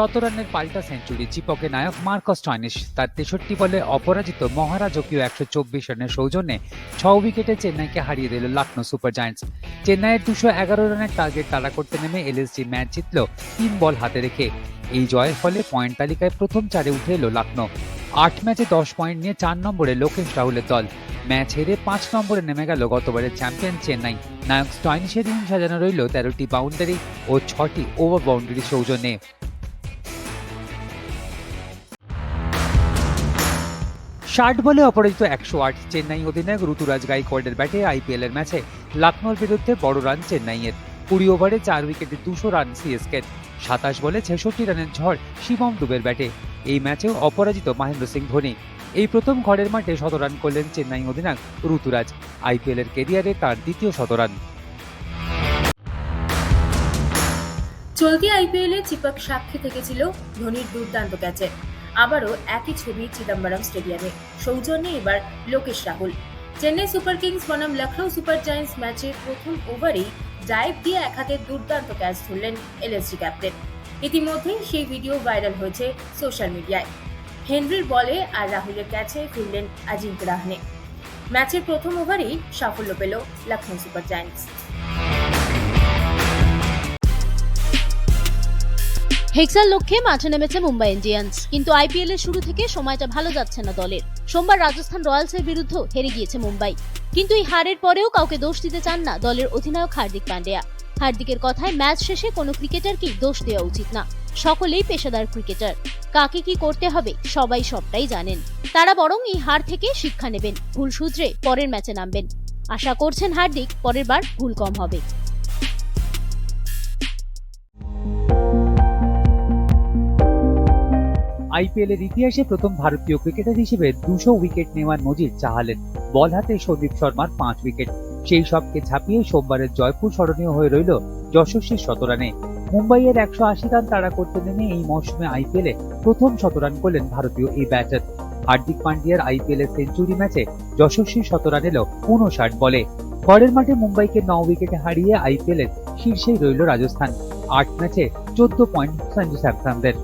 শত রানের পাল্টা সেঞ্চুরি। চিপকে নায়ক মার্কস টয়নিস তার তেষট্টি বলে অপরাজিত মহারাজকীয় একশো চব্বিশ রানের সৌজন্যে ছ উইকেটে চেন্নাইকে হারিয়ে দিল লখনৌ সুপার জায়ান্টস। চেন্নাইয়ের দুশো এগারো রানের টার্গেট তাড়া করতে নেমে এলএসজি ম্যাচ জিতল তিন বল হাতে রেখে। এই জয়ের ফলে পয়েন্ট তালিকায় প্রথম চারে উঠে এলো লখনৌ। আট ম্যাচে দশ পয়েন্ট নিয়ে চার নম্বরে লোকেশ রাহুলের দল। ম্যাচ হেরে পাঁচ নম্বরে নেমে গেল গতবারের চ্যাম্পিয়ন চেন্নাই। নায়ক স্টয়নিসের দিন সাজানো রইল তেরোটি বাউন্ডারি ও ছটি ওভার বাউন্ডারি সৌজন্যে। ষাট বলে অপরাজিত একশো আট চেন্নাই অধিনায়ক ঋতুরাজ গাইকোয়াডের ব্যাটে আইপিএল এর ম্যাচে লখনৌর বিরুদ্ধে বড় রান চেন্নাইয়ের। কুড়ি ওভারে চার উইকেটে দুশো রান সিএসকে সাতাশ বলে ছেষট্টি রানের ঝড় শিবম দুবের ব্যাটে। এই ম্যাচেও অপরাজিত মহেন্দ্র সিং ধোনি। এই প্রথম ঘরের মাঠে শতরান করলেন চেন্নাই অধিনায়ক ঋতুরাজ। আইপিএল এর কেরিয়ারে তার দ্বিতীয় শতরান চলতি আইপিএলে চিপক সাক্ষী থেকেছিল ধোনির দুর্দান্ত ক্যাচে। আবারও একই ছবি চিদম্বরম স্টেডিয়ামে। সৌজন্যে এবার লোকেশ রাহুল। চেন্নাই সুপার কিংস বনাম লখনৌ সুপার জায়ান্টস ম্যাচের প্রথম ওভারেই ড্রাইভ দিয়ে এক হাতে দুর্দান্ত ক্যাচ ধরলেন এলএসজি ক্যাপ্টেন। ইতিমধ্যেই সেই ভিডিও ভাইরাল হয়েছে সোশ্যাল মিডিয়ায়। হেনরির বলে আর রাহুলের ক্যাচে ফিরলেন আজিঙ্ক রাহানে। ম্যাচের প্রথম ওভারেই সাফল্য পেল লখনৌ সুপার জায়ান্টস। হেক্সার লক্ষ্যে মাঠে নেমেছে মুম্বাই ইন্ডিয়ান্স। কিন্তু আইপিএল এর শুরু থেকে সময়টা ভালো যাচ্ছে না দলের। সোমবার রাজস্থান রয়্যালসের বিরুদ্ধে হেরে গিয়েছে মুম্বাই। কিন্তু এই হারের পরেও কাউকে দোষ দিতে চান না দলের অধিনায়ক হার্দিক পান্ডেয়া। হার্দিকের কথায় ম্যাচ শেষে কোনো ক্রিকেটারকেই দোষ দেওয়া উচিত না। সকলেই পেশাদার ক্রিকেটার। কাকে কি করতে হবে সবাই সবটাই জানেন। তারা বরং এই হার থেকে শিক্ষা নেবেন। ভুল শুধরে পরের ম্যাচে নামবেন। আশা করছেন হার্দিক পরের বার ভুল কম হবে। আইপিএল এর ইতিহাসে প্রথম ভারতীয় ক্রিকেটার হিসেবে দুশো উইকেট নেওয়ার নজির চাহালেন। বল হাতে সন্দীপ শর্মার পাঁচ উইকেট। সেই সবকে ছাপিয়ে সোমবারের জয়পুর স্মরণীয় হয়ে রইল যশস্বীর শতরানে। মুম্বাইয়ের একশো আশি রান তাড়া করতে নেমে এই মৌসুমে আইপিএলে প্রথম শতরান করলেন ভারতীয় এই ব্যাটার। হার্দিক পান্ডিয়ার আইপিএল এর সেঞ্চুরি ম্যাচে যশস্বী শতরান এলো উনষাট বলে। ঘরের মাঠে মুম্বাইকে ন উইকেটে হারিয়ে আইপিএল এর শীর্ষেই রইল রাজস্থান। আট ম্যাচে চোদ্দ পয়েন্ট সঞ্জু স্যামসনদের।